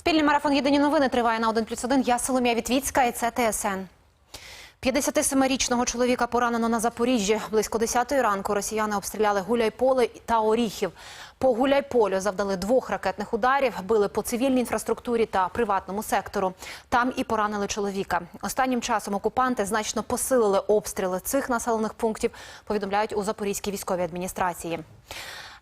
Спільний марафон Єдині новини триває на 1+,1. Я Соломія Вітвіцька і це ТСН. 57-річного чоловіка поранено на Запоріжжі. Близько 10-ї ранку росіяни обстріляли Гуляйполе та Оріхів. По Гуляйполю завдали двох ракетних ударів, били по цивільній інфраструктурі та приватному сектору. Там і поранили чоловіка. Останнім часом окупанти значно посилили обстріли цих населених пунктів, повідомляють у Запорізькій військовій адміністрації.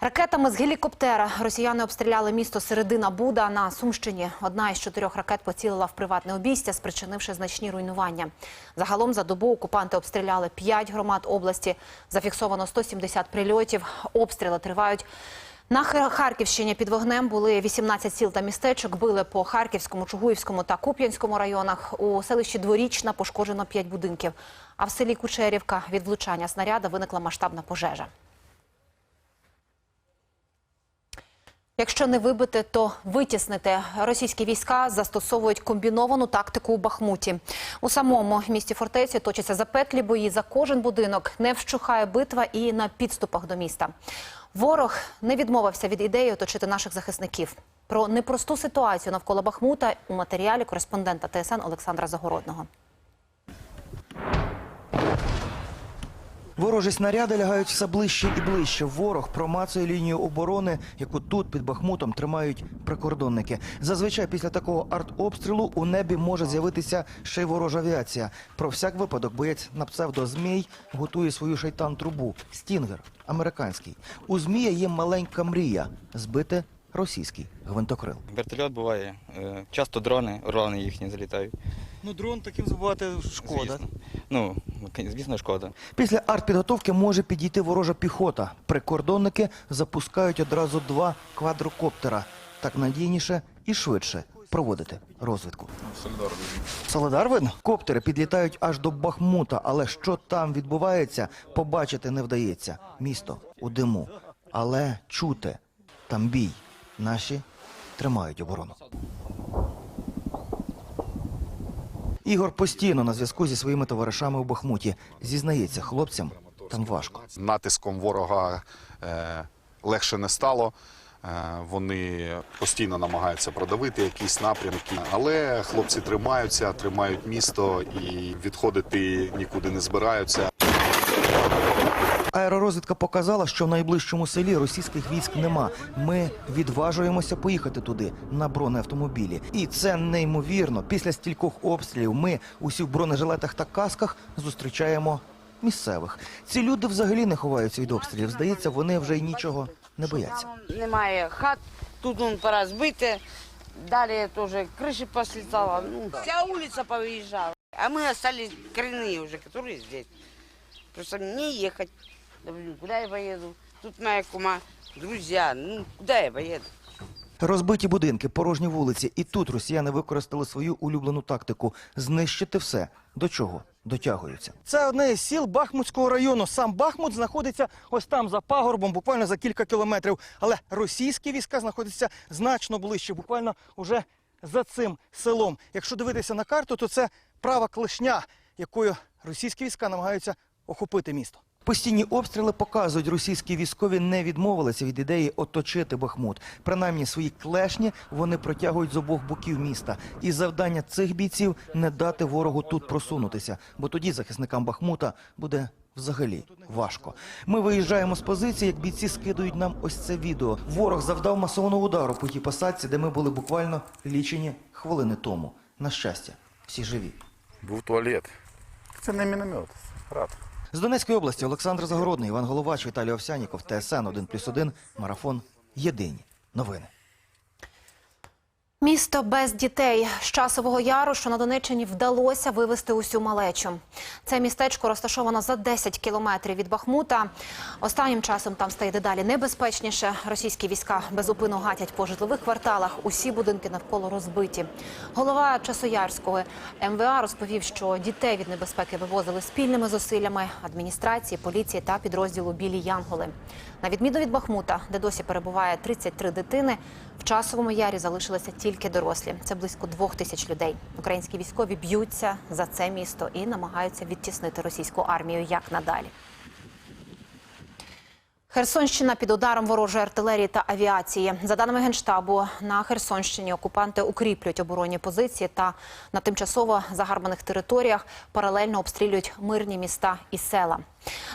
Ракетами з гелікоптера росіяни обстріляли місто Середина Буда на Сумщині. Одна із чотирьох ракет поцілила в приватне обійстя, спричинивши значні руйнування. Загалом за добу окупанти обстріляли п'ять громад області. Зафіксовано 170 прильотів. Обстріли тривають. На Хар- Харківщині під вогнем були 18 сіл та містечок. Били по Харківському, Чугуївському та Куп'янському районах. У селищі Дворічна пошкоджено 5 будинків. А в селі Кучерівка від влучання снаряда виникла масштабна пожежа. Якщо не вибити, то витіснити. Російські війська застосовують комбіновану тактику у Бахмуті. У самому місті фортеці точаться запеклі бої за кожен будинок. Не вщухає битва і на підступах до міста. Ворог не відмовився від ідеї оточити наших захисників. Про непросту ситуацію навколо Бахмута у матеріалі кореспондента ТСН Олександра Загородного. Ворожі снаряди лягають все ближче і ближче. Ворог промацує лінію оборони, яку тут під Бахмутом тримають прикордонники. Зазвичай після такого артобстрілу у небі може з'явитися ще й ворожа авіація. Про всяк випадок боєць на псевдо Змій готує свою шайтан-трубу. Стінгер американський. У Змія є маленька мрія збити російський гвинтокрил. Вертольот буває. е, Часто дрони, орлани їхні залітають. Ну дрон таким забувати Звісно. Ну, звісно, шкода. Після артпідготовки може підійти ворожа піхота. Прикордонники запускають одразу два квадрокоптера. Так надійніше і швидше проводити розвідку. Солидар видно? Коптери підлітають аж до Бахмута, але що там відбувається, побачити не вдається. Місто у диму. Але чути там бій. Наші тримають оборону. Ігор постійно на зв'язку зі своїми товаришами у Бахмуті. Зізнається, хлопцям там важко. натиском ворога е, легше не стало. Е, Вони постійно намагаються продавити якісь напрямки, але хлопці тримаються, тримають місто і відходити нікуди не збираються. Аеророзвідка показала, що в найближчому селі російських військ нема. Ми відважуємося поїхати туди на бронеавтомобілі. І це неймовірно. Після стількох обстрілів ми усі в бронежилетах та касках зустрічаємо місцевих. Ці люди взагалі не ховаються від обстрілів. Здається, вони вже й нічого не бояться. Немає хат, тут он порозбите, далі теж криші послітала, ну, вся вулиця повиїжджала. А ми остались коренные уже, которые здесь. Просто мне ехать, да, блин, куда я поеду? Тут моя кума, друзья, ну, куда я поеду? Розбиті будинки, порожні вулиці. І тут росіяни використали свою улюблену тактику знищити все. До чого дотягуються. Це одне із сіл Бахмутського району. Сам Бахмут знаходиться ось там за пагорбом, буквально за кілька кілометрів. Але російські війська знаходяться значно ближче, буквально уже за цим селом. Якщо дивитися на карту, то це права клешня, якою російські війська намагаються охопити місто. Постійні обстріли показують, російські військові не відмовилися від ідеї оточити Бахмут. Принаймні свої клешні вони протягують з обох боків міста. І завдання цих бійців не дати ворогу тут просунутися, бо тоді захисникам Бахмута буде взагалі важко. Ми виїжджаємо з позиції, як бійці скидують нам ось це відео. Ворог завдав масованого удару по тій посадці, де ми були буквально лічені хвилини тому. На щастя, всі живі. Був туалет. Це не міномет, рад. З Донецької області Олександр Загородний, Іван Головач, Віталій Овсяніков, ТСН 1+,1, Марафон. Єдині новини. Місто без дітей з часового яру, що на Донеччині вдалося вивезти усю малечу. Це містечко розташовано за 10 кілометрів від Бахмута. Останнім часом там стає дедалі небезпечніше. Російські війська безупину гатять по житлових кварталах. Усі будинки навколо розбиті. Голова Часоярського МВА розповів, що дітей від небезпеки вивозили спільними зусиллями адміністрації, поліції та підрозділу Білі Янголи. На відміну від Бахмута, де досі перебуває 33 дитини, в часовому ярі залишилися тільки дорослі. Це близько двох тисяч людей. Українські військові б'ються за це місто і намагаються відтіснити російську армію як надалі. Херсонщина під ударом ворожої артилерії та авіації. За даними Генштабу, на Херсонщині окупанти укріплюють оборонні позиції та на тимчасово загарбаних територіях паралельно обстрілюють мирні міста і села.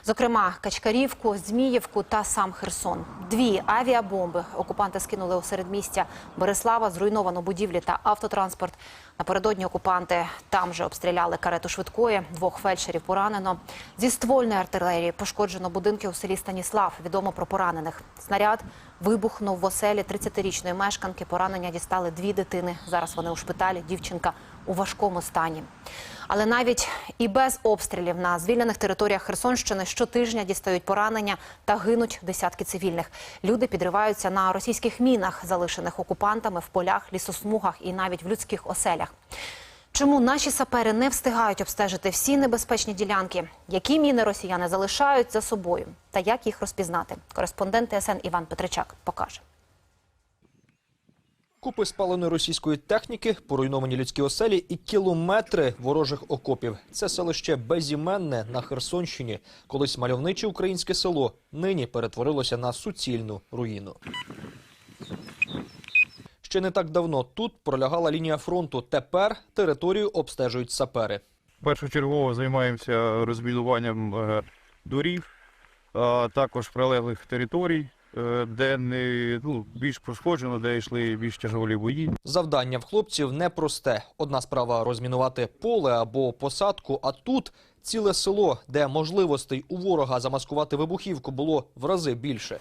Зокрема, Качкарівку, Зміївку та сам Херсон. Дві авіабомби окупанти скинули у середмістя Береслава, зруйновано будівлі та автотранспорт. Напередодні окупанти там же обстріляли карету швидкої, двох фельдшерів поранено. Зі ствольної артилерії пошкоджено будинки у селі Станіслав. Відомо про поранених. Снаряд вибухнув в оселі 30-річної мешканки. Поранення дістали дві дитини. Зараз вони у шпиталі. Дівчинка у важкому стані. Але навіть і без обстрілів на звільнених територіях Херсонщини щотижня дістають поранення та гинуть десятки цивільних. Люди підриваються на російських мінах, залишених окупантами в полях, лісосмугах і навіть в людських оселях. Чому наші сапери не встигають обстежити всі небезпечні ділянки? Які міни росіяни залишають за собою? Та як їх розпізнати? Кореспондент ТСН Іван Петричак покаже. Купи спаленої російської техніки, поруйновані людські оселі і кілометри ворожих окопів. Це селище безіменне на Херсонщині. Колись мальовниче українське село нині перетворилося на суцільну руїну. Ще не так давно тут пролягала лінія фронту. Тепер територію обстежують сапери. Першочергово займаємося розмінуванням е, доріг, а також прилеглих територій, де не ну, більш пошкоджено, де йшли більш тяжолі бої. Завдання в хлопців непросте. Одна справа розмінувати поле або посадку, а тут ціле село, де можливостей у ворога замаскувати вибухівку було в рази більше.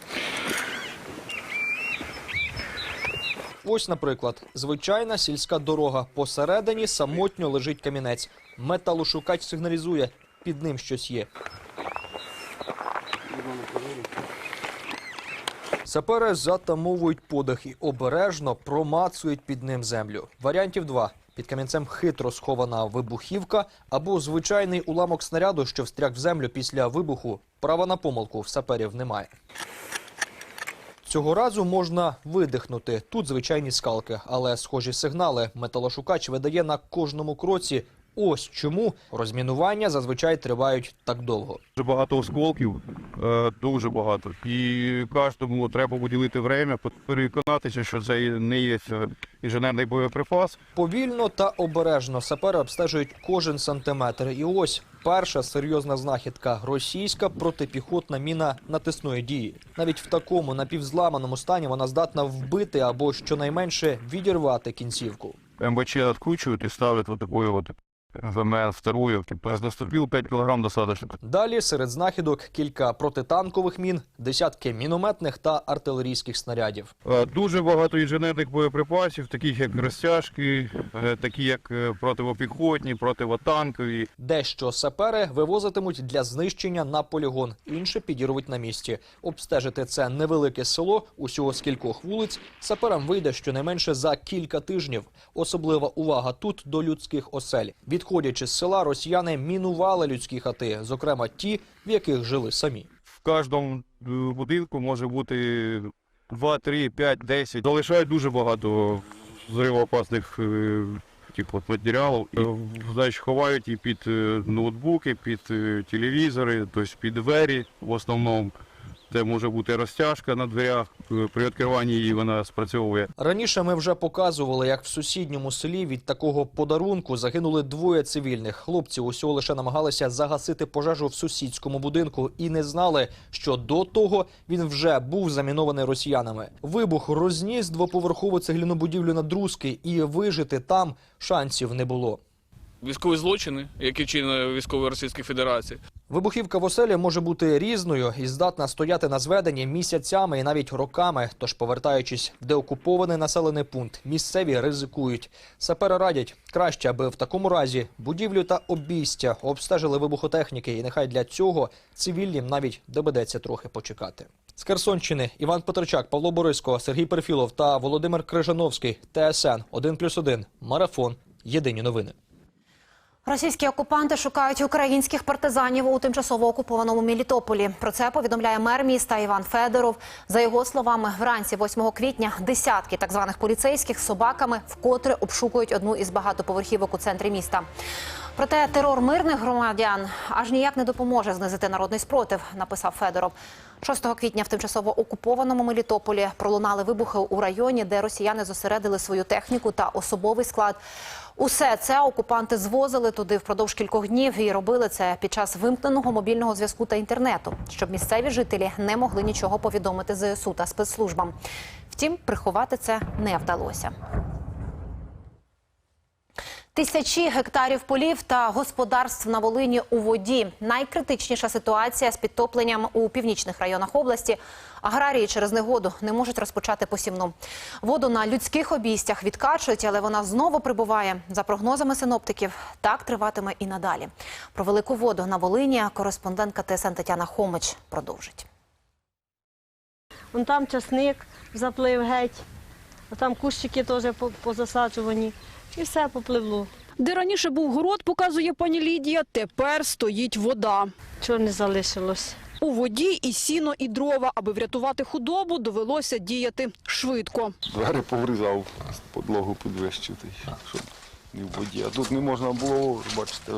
Ось, наприклад, звичайна сільська дорога. Посередині самотньо лежить камінець. Металошукач сигналізує, під ним щось є. Сапери затамовують подих і обережно промацують під ним землю. Варіантів два. Під камінцем хитро схована вибухівка або звичайний уламок снаряду, що встряг в землю після вибуху. Права на помилку в саперів немає. Цього разу можна видихнути. Тут звичайні скалки, але схожі сигнали металошукач видає на кожному кроці. Ось чому розмінування зазвичай тривають так довго. Дуже багато осколків, е, дуже багато. І кожному треба поділити время, переконатися, що це не є е, інженерний боєприпас. Повільно та обережно сапери обстежують кожен сантиметр. І ось перша серйозна знахідка російська протипіхотна міна натисної дії. Навіть в такому напівзламаному стані вона здатна вбити або щонайменше відірвати кінцівку. МБЧ откручивают и ставят вот такой вот ВМС вторую. Наступил 5 килограмм достаточно. Далі серед знахідок кілька протитанкових мін, десятки мінометних та артилерійських снарядів. Е, Дуже багато інженерних боєприпасів, таких як розтяжки, е, такі як е, противопіхотні, противотанкові. Дещо сапери вивозитимуть для знищення на полігон, інше підірвуть на місці. Обстежити це невелике село, усього з кількох вулиць. Саперам вийде щонайменше за кілька тижнів. Особлива увага тут до людських осель. Відходячи з села, росіяни мінували людські хати, зокрема ті, в яких жили самі. В кожному е, будинку може бути 2, 3, 5, 10. Залишають дуже багато взривоопасних е, типу, матеріалів. Е, Значить, ховають і під ноутбуки, під телевізори, тобто під двері в основному. Де може бути розтяжка на дверях. Е, При відкриванні її вона спрацьовує. Раніше ми вже показували, як в сусідньому селі від такого подарунку загинули двоє цивільних. Хлопці усього лише намагалися загасити пожежу в сусідському будинку і не знали, що до того він вже був замінований росіянами. Вибух розніс двоповерхову цегляну будівлю на друзки, і вижити там шансів не було. Військові злочини, які вчинили військові Російської Федерації. Вибухівка в оселі може бути різною і здатна стояти на зведенні місяцями і навіть роками. Тож, повертаючись в деокупований населений пункт, місцеві ризикують. Сапери радять краще, аби в такому разі будівлю та обійстя обстежили вибухотехніки, і нехай для цього цивільним навіть доведеться трохи почекати. З Херсонщини Іван Петричак, Павло Бориско, Сергій Перфілов та Володимир Крижановський. ТСН 1+,1. Марафон. Єдині новини. Російські окупанти шукають українських партизанів у тимчасово окупованому Мелітополі. Про це повідомляє мер міста Іван Федоров. За його словами, вранці 8 квітня десятки так званих поліцейських з собаками вкотре обшукують одну із багатоповерхівок у центрі міста. Проте терор мирних громадян аж ніяк не допоможе знизити народний спротив, написав Федоров. 6 квітня в тимчасово окупованому Мелітополі пролунали вибухи у районі, де росіяни зосередили свою техніку та особовий склад. Усе це окупанти звозили туди впродовж кількох днів і робили це під час вимкненого мобільного зв'язку та інтернету, щоб місцеві жителі не могли нічого повідомити ЗСУ та спецслужбам. Втім, приховати це не вдалося. Тисячі гектарів полів та господарств на Волині у воді. Найкритичніша ситуація з підтопленням у північних районах області. Аграрії через негоду не можуть розпочати посівну. Воду на людських обійстях відкачують, але вона знову прибуває. За прогнозами синоптиків, так триватиме і надалі. Про велику воду на Волині кореспондентка ТСН Тетяна Хомич продовжить. Вон там часник заплив геть, а там кущики теж по- позасаджувані. І все попливло. Де раніше був город, показує пані Лідія, тепер стоїть вода. Чого не залишилось? У воді і сіно, і дрова. Аби врятувати худобу, довелося діяти швидко. Двері поврізав, подлогу підвищити, щоб не в воді. А тут не можна було, бачите,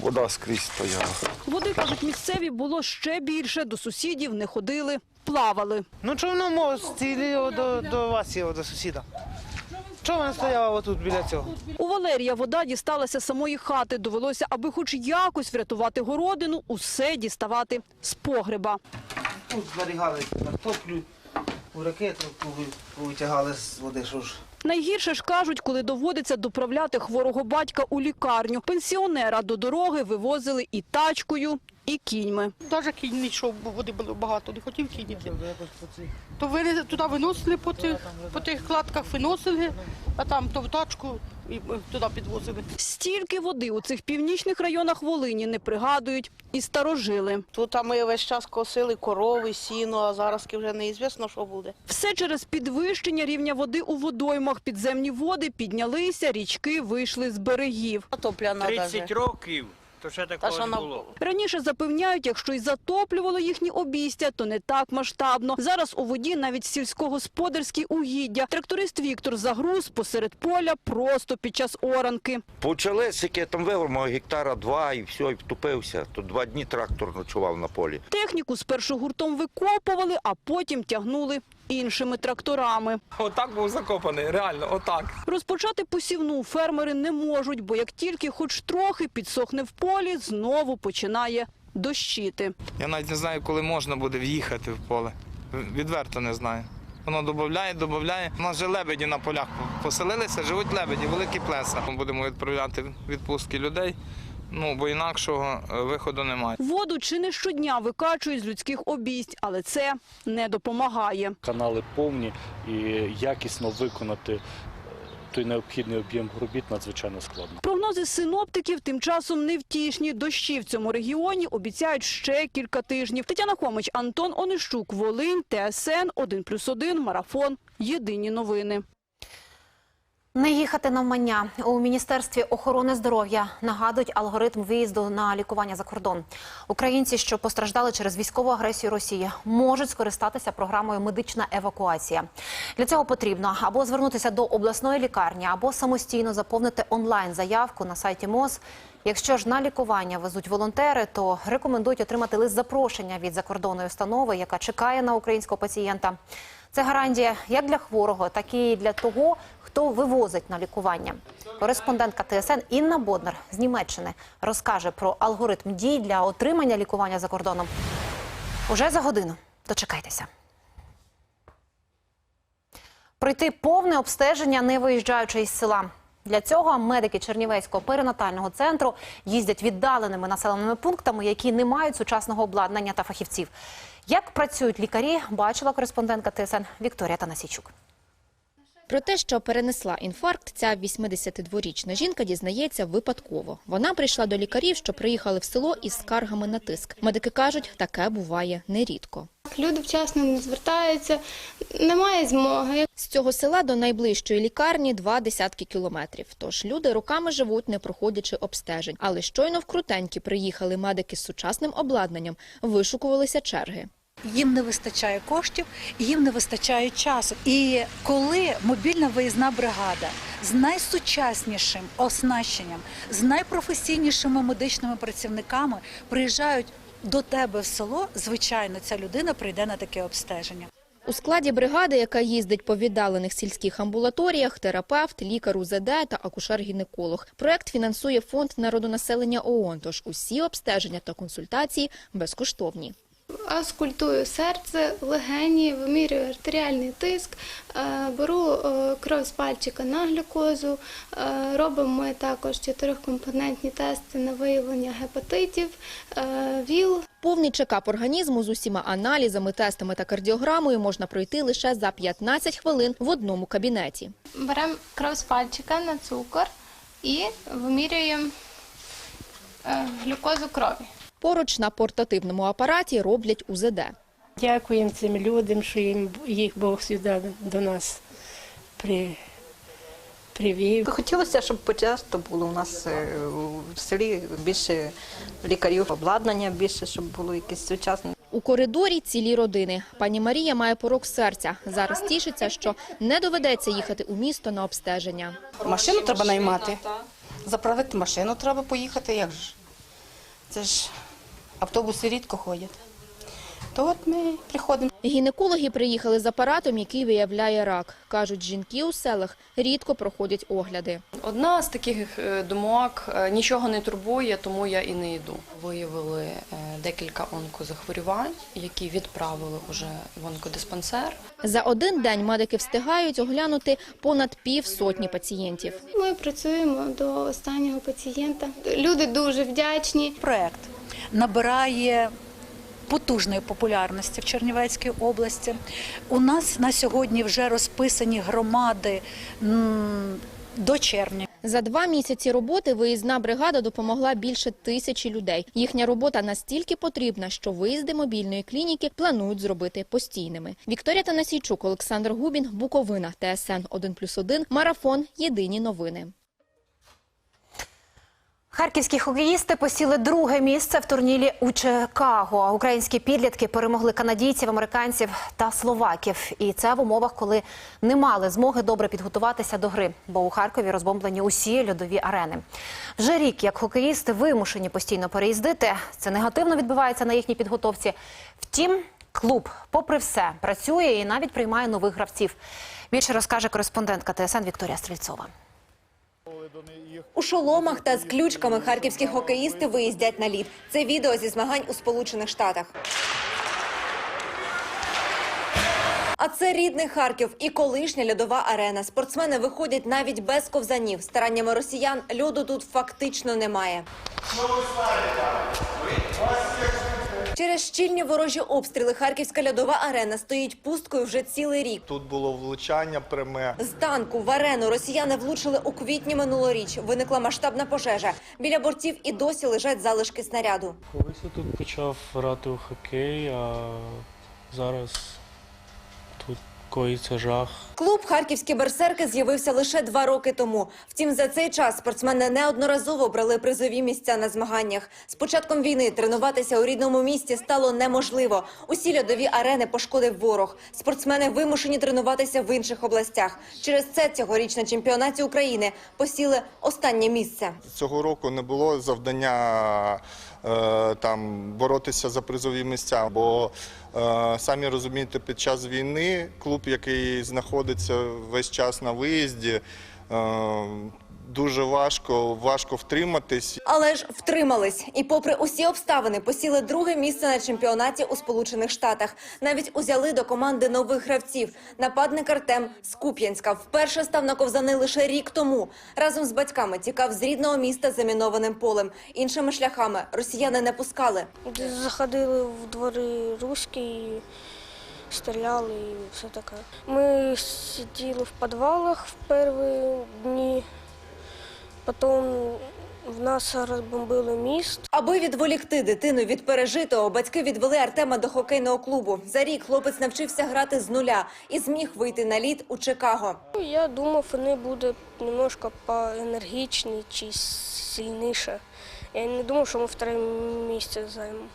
вода скрізь стояла. Води, кажуть місцеві, було ще більше. До сусідів не ходили, плавали. Ну чому не може стілі до, до вас, його, до сусіда? Чому вона стояла отут біля цього? У Валерія вода дісталася самої хати. Довелося, аби хоч якось врятувати городину, усе діставати з погреба. Тут зберігали картоплю, у ракету витягали з води, що ж. Найгірше ж кажуть, коли доводиться доправляти хворого батька у лікарню. Пенсіонера до дороги вивозили і тачкою, і кіньми. Навіть кінь не йшов, бо води було багато, не хотів кінь. То туди виносили по тих, по тих кладках, виносили, а там то в тачку і е, туди підвозили. Стільки води у цих північних районах Волині не пригадують і старожили. Тут ми весь час косили корови, сіно, а зараз вже неізвісно, що буде. Все через підвищення рівня води у водоймах. Підземні води піднялися, річки вийшли з берегів. Топляна 30 років, то ще Та що навколо. Раніше запевняють, якщо й затоплювало їхні обійстя, то не так масштабно. Зараз у воді навіть сільськогосподарські угіддя. Тракторист Віктор загруз посеред поля просто під час оранки. Почали сики, там вивермо гектара два і все, і втупився. Тут два дні трактор ночував на полі. Техніку спершу гуртом викопували, а потім тягнули іншими тракторами. Отак був закопаний, реально, отак. Розпочати посівну фермери не можуть, бо як тільки хоч трохи підсохне в полі, знову починає дощити. Я навіть не знаю, коли можна буде в'їхати в поле. Відверто не знаю. Воно додає, додає. У нас же лебеді на полях поселилися, живуть лебеді, великі плеса. Ми будемо відправляти відпустки людей, ну бо інакшого е, виходу немає. Воду чи не щодня викачують з людських обійсть, але це не допомагає. Канали повні і якісно виконати е, той необхідний об'єм робіт надзвичайно складно. Прогнози синоптиків тим часом невтішні. Дощі в цьому регіоні обіцяють ще кілька тижнів. Тетяна Хомич, Антон Онищук, Волинь, ТСН, 1+,1, Марафон. Єдині новини. Не їхати навмання у міністерстві охорони здоров'я нагадують алгоритм виїзду на лікування за кордон. Українці, що постраждали через військову агресію Росії, можуть скористатися програмою медична евакуація. Для цього потрібно або звернутися до обласної лікарні, або самостійно заповнити онлайн заявку на сайті МОЗ. Якщо ж на лікування везуть волонтери, то рекомендують отримати лист запрошення від закордонної установи, яка чекає на українського пацієнта. Це гарантія як для хворого, так і для того, хто вивозить на лікування. Кореспондентка ТСН Інна Боднар з Німеччини розкаже про алгоритм дій для отримання лікування за кордоном. Уже за годину. Дочекайтеся. Пройти повне обстеження, не виїжджаючи із села. Для цього медики Чернівецького перинатального центру їздять віддаленими населеними пунктами, які не мають сучасного обладнання та фахівців. Як працюють лікарі, бачила кореспондентка ТСН Вікторія Танасійчук. Про те, що перенесла інфаркт, ця 82-річна жінка дізнається випадково. Вона прийшла до лікарів, що приїхали в село із скаргами на тиск. Медики кажуть, таке буває нерідко. Люди вчасно не звертаються, немає змоги. З цього села до найближчої лікарні два десятки кілометрів. Тож люди роками живуть, не проходячи обстежень. Але щойно в крутенькі приїхали медики з сучасним обладнанням, вишукувалися черги. Їм не вистачає коштів, їм не вистачає часу. І коли мобільна виїзна бригада з найсучаснішим оснащенням, з найпрофесійнішими медичними працівниками приїжджають до тебе в село, звичайно, ця людина прийде на таке обстеження. У складі бригади, яка їздить по віддалених сільських амбулаторіях, терапевт, лікар УЗД та акушер-гінеколог. Проект фінансує фонд народонаселення ООН, тож усі обстеження та консультації безкоштовні. Аскультую серце, легені, вимірюю артеріальний тиск, е, беру е, кров з пальчика на глюкозу. е, Робимо ми також чотирикомпонентні тести на виявлення гепатитів, ВІЛ. Повний чекап організму з усіма аналізами, тестами та кардіограмою можна пройти лише за 15 хвилин в одному кабінеті. Беремо кров з пальчика на цукор і вимірюємо глюкозу крові. Поруч на портативному апараті роблять УЗД. Дякуємо цим людям, що їм їх Бог сюди до нас при, привів. Хотілося, щоб почасто було у нас е, в селі більше лікарів, обладнання більше, щоб було якесь сучасне. У коридорі цілі родини. Пані Марія має порок серця. Зараз тішиться, що не доведеться їхати у місто на обстеження. Машину треба наймати. Заправити машину треба поїхати. Як ж? Це ж автобуси рідко ходять. То от ми приходимо. Гінекологи приїхали з апаратом, який виявляє рак. Кажуть, жінки у селах рідко проходять огляди. Одна з таких е, думок е, нічого не турбує, тому я і не йду. Виявили е, декілька онкозахворювань, які відправили вже в онкодиспансер. За один день медики встигають оглянути понад півсотні пацієнтів. Ми працюємо до останнього пацієнта. Люди дуже вдячні. Проект набирає потужної популярності в Чернівецькій області. У нас на сьогодні вже розписані громади до червня. За два місяці роботи виїзна бригада допомогла більше тисячі людей. Їхня робота настільки потрібна, що виїзди мобільної клініки планують зробити постійними. Вікторія Танасійчук, Олександр Губін, Буковина, ТСН 1+,1, Марафон. Єдині новини. Харківські хокеїсти посіли друге місце в турнірі у Чикаго. Українські підлітки перемогли канадійців, американців та словаків. І це в умовах, коли не мали змоги добре підготуватися до гри, бо у Харкові розбомблені усі льодові арени. Вже рік як хокеїсти вимушені постійно переїздити. Це негативно відбувається на їхній підготовці. Втім, клуб, попри все, працює і навіть приймає нових гравців. Більше розкаже кореспондентка ТСН Вікторія Стрільцова. У шоломах та з ключками харківські хокеїсти виїздять на лід. Це відео зі змагань у Сполучених Штатах. А це рідний Харків і колишня льодова арена. Спортсмени виходять навіть без ковзанів. Стараннями росіян льоду тут фактично немає. Через щільні ворожі обстріли харківська льодова арена стоїть пусткою вже цілий рік. Тут було влучання пряме. З танку в арену росіяни влучили у квітні минулоріч. Виникла масштабна пожежа. Біля бортів і досі лежать залишки снаряду. Колись я тут почав грати у хокей, а зараз коїться жах. Клуб Харківські берсерки з'явився лише два роки тому. Втім, за цей час спортсмени неодноразово брали призові місця на змаганнях. З початком війни тренуватися у рідному місті стало неможливо. Усі льодові арени пошкодив ворог. Спортсмени вимушені тренуватися в інших областях. Через це цьогоріч на чемпіонаті України посіли останнє місце. Цього року не було завдання там боротися за призові місця, бо е, самі розумієте, під час війни клуб, який знаходиться весь час на виїзді, е, дуже важко, важко втриматись. Але ж втримались. І попри усі обставини посіли друге місце на чемпіонаті у Сполучених Штатах. Навіть узяли до команди нових гравців. Нападник Артем з Куп'янська вперше став на ковзани лише рік тому. Разом з батьками тікав з рідного міста замінованим полем. Іншими шляхами росіяни не пускали. Заходили в двори руські, стріляли і все таке. Ми сиділи в підвалах в перші дні, потім в нас розбомбили міст. Аби відволікти дитину від пережитого, батьки відвели Артема до хокейного клубу. За рік хлопець навчився грати з нуля і зміг вийти на лід у Чикаго. Ну, Я думав, вони будуть немножко поенергічні чи сильніше. Я не думав, що ми вторе місце займемо.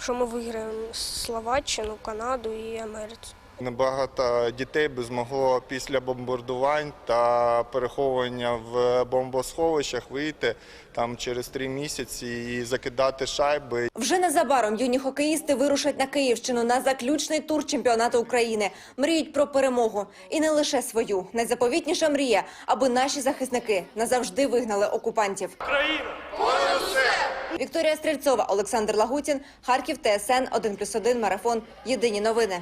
Що ми виграємо Словаччину, Канаду і Америку. Небагато дітей би змогло після бомбардувань та переховування в бомбосховищах вийти там через три місяці і закидати шайби. Вже незабаром юні хокеїсти вирушать на Київщину на заключний тур чемпіонату України. Мріють про перемогу. І не лише свою. Найзаповітніша мрія, аби наші захисники назавжди вигнали окупантів. Вікторія Стрільцова, Олександр Лагутін, Харків, ТСН 1+,1, Марафон. Єдині новини.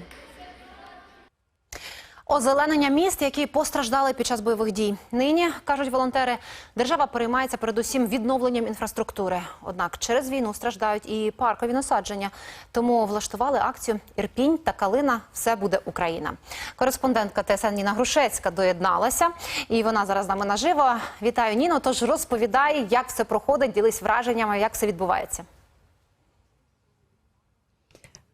Озеленення міст, які постраждали під час бойових дій. Нині, кажуть волонтери, держава переймається передусім відновленням інфраструктури. Однак через війну страждають і паркові насадження. Тому влаштували акцію «Ірпінь та Калина. Все буде Україна». Кореспондентка ТСН Ніна Грушецька доєдналася. І вона зараз з нами наживо. Вітаю, Ніно. Тож розповідай, як все проходить, ділись враженнями, як все відбувається.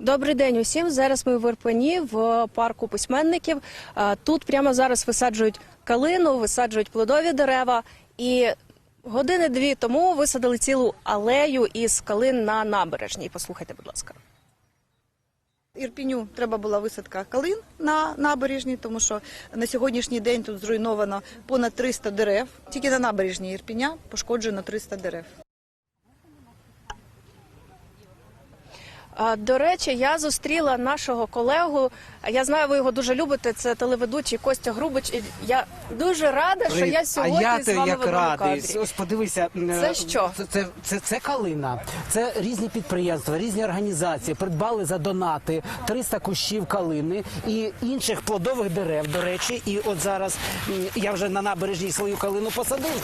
Добрий день усім. Зараз ми в Ірпені в парку письменників. Тут прямо зараз висаджують калину, висаджують плодові дерева. І години-дві тому висадили цілу алею із калин на набережній. Послухайте, будь ласка. Ірпіню треба була висадка калин на набережній, тому що на сьогоднішній день тут зруйновано понад 300 дерев. Тільки на набережній Ірпіня пошкоджено 300 дерев. До речі, я зустріла нашого колегу. Я знаю, ви його дуже любите. Це телеведучий Костя Грубич. І Я дуже рада, що я сьогодні а я з вами як в радий. кадрі. Ось подивися. Це що? Це, це, це, це калина. Це різні підприємства, різні організації придбали за донати 300 кущів калини і інших плодових дерев. До речі, і от зараз я вже на набережній свою калину посадив.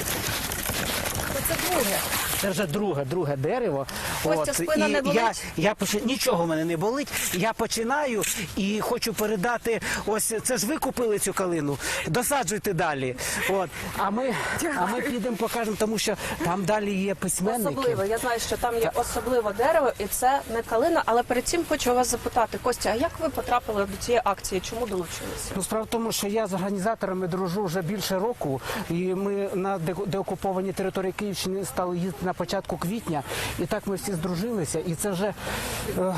Це друге. Це вже друге, друге дерево. Костя, спина і не болить? Я, я поч... Нічого в мене не болить. Я починаю і хочу передати. Ось це ж ви купили цю калину. Досаджуйте далі. От а ми, а ми підемо покажемо, тому що там далі є письменники. Особливо, я знаю, що там є особливе дерево, і це не калина. Але перед цим хочу вас запитати, Костя, а як ви потрапили до цієї акції? Чому долучилися? Ну, справа в тому, що я з організаторами дружу вже більше року, і ми на деокупованій території Київщини стали їздити на початку квітня, і так ми всі здружилися. І це вже е,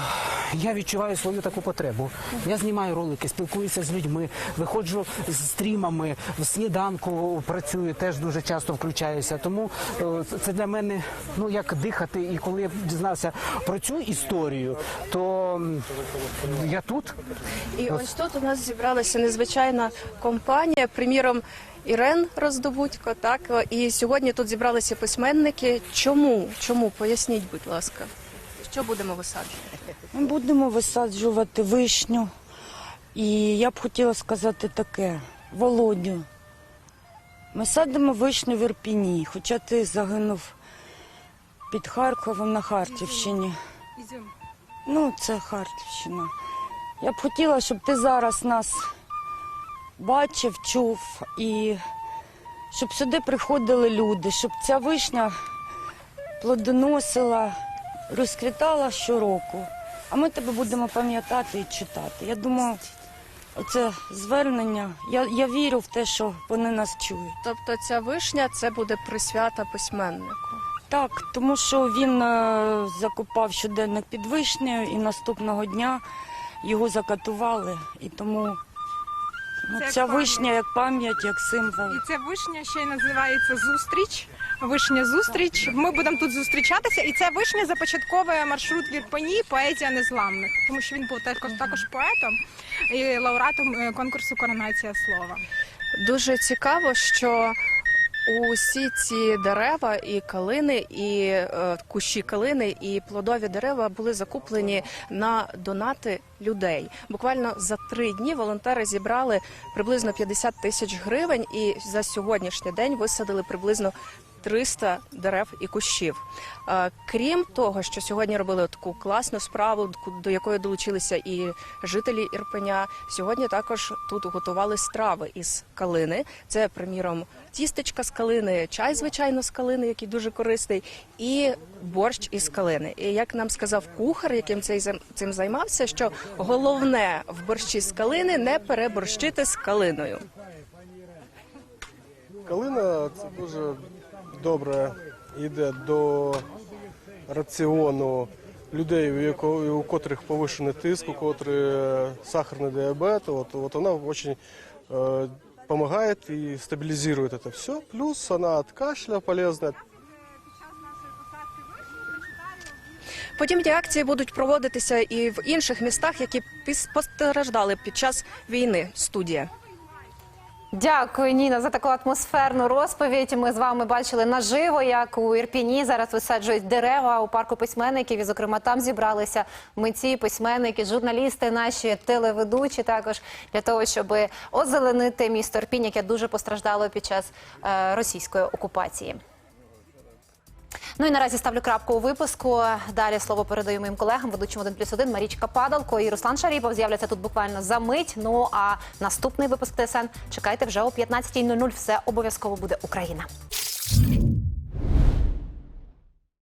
я відчуваю свою таку потребу. Я знімаю ролики, спілкуюся з людьми, виходжу з стрімами, в сніданку працюю, теж дуже часто включаюся. Тому е, це для мене ну як дихати. І коли я дізнався про цю історію, то я тут. І ось тут у нас зібралася незвичайна компанія. Приміром, Ірен Роздобудько. Так і сьогодні тут зібралися письменники. Чому? Чому? Поясніть, будь ласка, що будемо висаджувати? Ми будемо висаджувати вишню. І я б хотіла сказати таке: Володю, ми садимо вишню в Ірпіні, хоча ти загинув під Харковом на Харківщині. Ну, це Харківщина. Я б хотіла, щоб ти зараз нас бачив, чув і щоб сюди приходили люди, щоб ця вишня плодоносила, розквітала щороку. А ми тебе будемо пам'ятати і читати. Я думаю, оце звернення. Я, я вірю в те, що вони нас чують. Тобто ця вишня це буде присвята письменнику. Так, тому що він е, закопав щоденник під вишнею і наступного дня його закатували. І тому ну, Це як ця пам'ять. вишня як пам'ять, як символ. І ця вишня ще й називається зустріч. Вишня зустріч. Ми будемо тут зустрічатися, і ця вишня започатковує маршрут від Ірпені поезія незламних, тому що він був також також поетом і лауреатом е, конкурсу Коронація слова. Дуже цікаво, що усі ці дерева, і калини, і е, кущі калини, і плодові дерева були закуплені на донати людей. Буквально за три дні волонтери зібрали приблизно 50 тисяч гривень, і за сьогоднішній день висадили приблизно 300 дерев і кущів. Крім того, що сьогодні робили таку класну справу, до якої долучилися і жителі Ірпеня. Сьогодні також тут готували страви із калини. Це, приміром, тістечка з калини, чай, звичайно, з калини, який дуже корисний, і борщ із калини. І як нам сказав кухар, яким цей цим займався, що головне в борщі з калини не переборщити з калиною. Калина це дуже добре йде до раціону людей, у у котрих повищений тиск, у котрих е, сахарний діабет. От, от вона дуже э, помогает и стабилизирует это все. Плюс она от кашля полезная. Подібні акції будуть проводитися і в інших містах, які постраждали під час війни. Студія. Дякую, Ніна, за таку атмосферну розповідь. Ми з вами бачили наживо, як у Ірпіні зараз висаджують дерева у парку письменників. І, зокрема, там зібралися митці, письменники, журналісти, наші телеведучі також для того, щоб озеленити місто Ірпінь, яке дуже постраждало під час е, російської окупації. Ну і наразі ставлю крапку у випуску. Далі слово передаю моїм колегам, ведучим 1 плюс 1, Марічка Падалко і Руслан Шаріпов з'являться тут буквально за мить. Ну а наступний випуск ТСН чекайте вже о 15.00. Все обов'язково буде Україна.